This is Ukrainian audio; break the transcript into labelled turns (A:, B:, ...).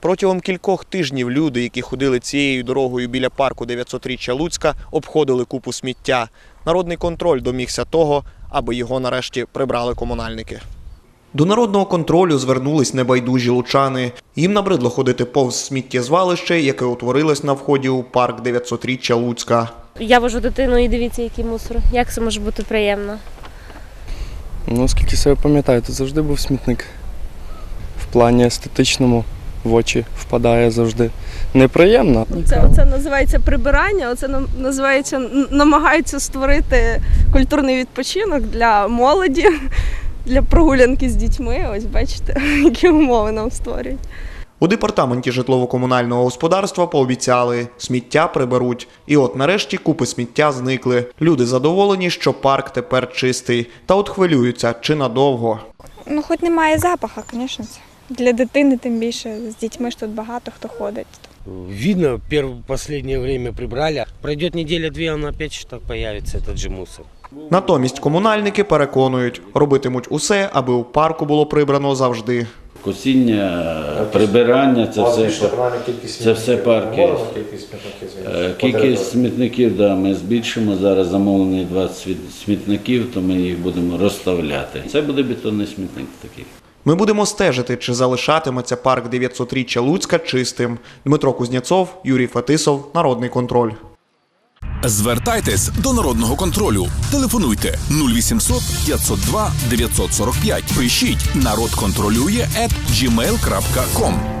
A: Протягом кількох тижнів люди, які ходили цією дорогою біля парку 900-річчя Луцька, обходили купу сміття. Народний контроль домігся того, аби його нарешті прибрали комунальники. До народного контролю звернулись небайдужі лучани. Їм набридло ходити повз сміттєзвалище, яке утворилось на вході у парк 900-річчя Луцька.
B: Я вожу дитину і дивіться, який мусор. Як це може бути приємно?
C: Ну, скільки себе пам'ятаю, тут завжди був смітник. В плані естетичному в очі впадає завжди. Неприємно.
D: Це оце називається прибирання. Оце називається намагаються створити культурний відпочинок для молоді, для прогулянки з дітьми. Ось бачите, які умови нам створюють.
A: У департаменті житлово-комунального господарства пообіцяли, сміття приберуть. І от нарешті купи сміття зникли. Люди задоволені, що парк тепер чистий, та от хвилюються чи надовго.
E: Ну, хоч немає запаха, звісно. Для дитини, тим більше, з дітьми ж тут багато хто ходить.
F: Видно, перв... последнее время прибрали. Пройдет неделя-две, он опять что появится, этот же мусор.
A: Натомість комунальники переконують, робитимуть усе, аби у парку було прибрано завжди.
G: Косіння, прибирання це все, це все парки. Е, Кількість смітників да, ми збільшимо. Зараз замовлені 20 смітників, то ми їх будемо розставляти. Це буде бетонний смітник такий.
A: Ми будемо стежити, чи залишатиметься парк 900-річчя Луцька чистим. Дмитро Кузнєцов, Юрій Фетисов, Народний контроль.
H: Звертайтесь до народного контролю. Телефонуйте 0800 502 945. Пишіть народ контролює at gmail.com.